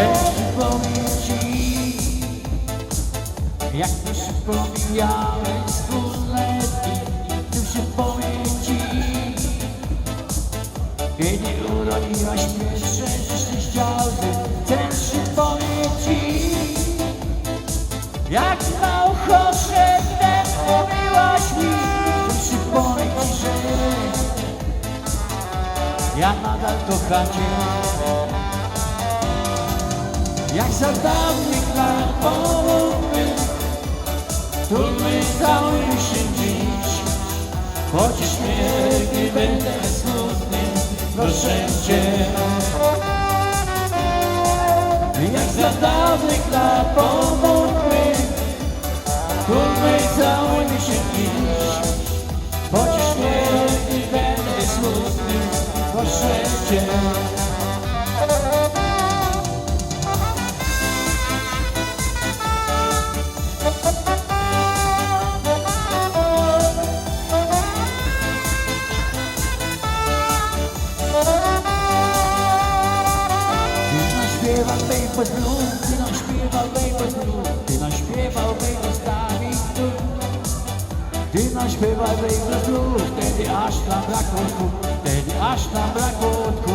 Lecz przypomnij ci, jak mi przypomniałeś dwuletni, tym przypomnij ci, kiedy urodziłaś mnie szczęście ściany, ten przypomnij ci, jak małchosze wnet mówiłaś mi, tym przypomnij ci, że ja nadal kocham cię. Jak za dawnych lat pomógłby Trudny całujmy się dziś. Chociaż gdy będę smutny Proszę Cię. Jak za dawnych lat pomógłby Trudny całujmy się dziś. Chociaż mnie, gdy będę smutny Proszę Cię śpiewał baby blues, ty nam śpiewał baby blues, ty nam śpiewał baby stary blues. Ty nam śpiewał baby blues, wtedy aż nam brakło tchu, wtedy aż nam brakło tchu.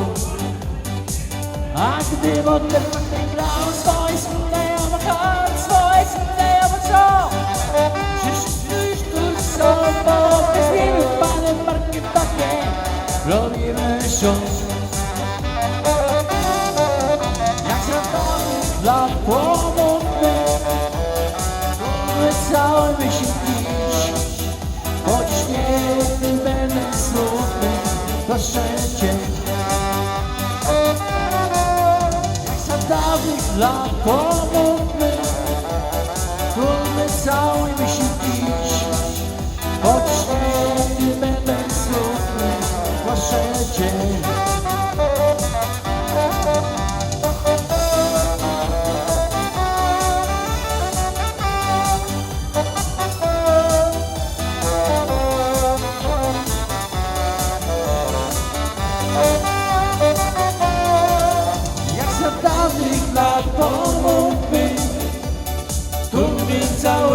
A gdy wodny grał swoje smutne jabłka, swoje smutne jabłko, przyszliś tu z sobą, z não panem parkiem takie, robimy szos. Się dziś Choć nie będę smutny Proszę Jak za dawnych lat pomógłby Wyczałujmy się dziś. Choć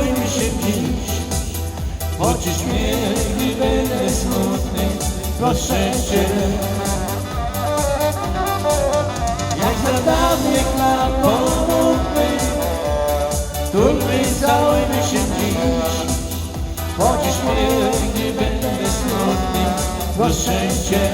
całujmy się dziś Chociaż mnie, gdy będę smutny Proszę Cię. Jak za dawnych lat pomógłby Tu więc całujmy się dziś. Chociaż mnie, gdy będę smutny Proszę Cię